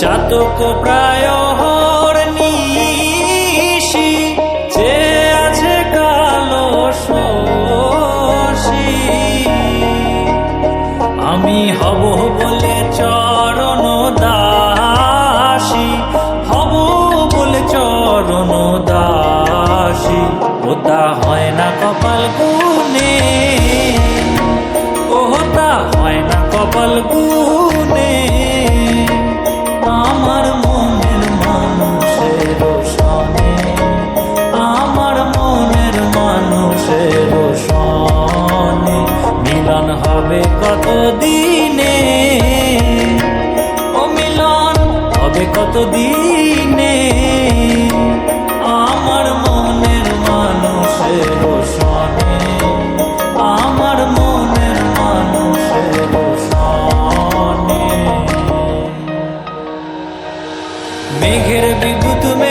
চাতক প্রায় হবে কত দিনে আমার মনের মানুষের সনে আমার মনের মানুষের সনে মেঘের বিদ্যুৎ মেঘে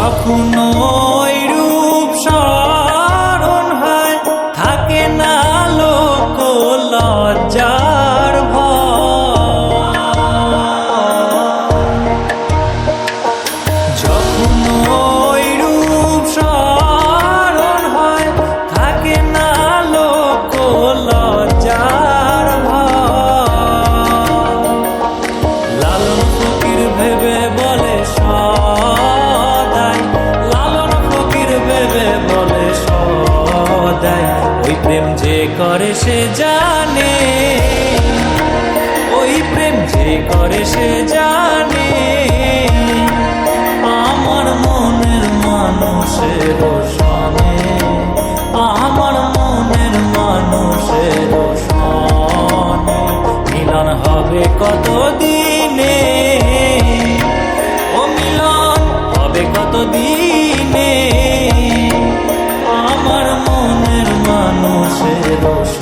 যখন সদাই ওই প্রেম যে করে সে জানে। ওই প্রেম যে করে সে জানে। আমার মনের মানুষের সনে, আমার মনের মানুষের সনে। মিলন হবে কত আমার মনের মানুষের সনে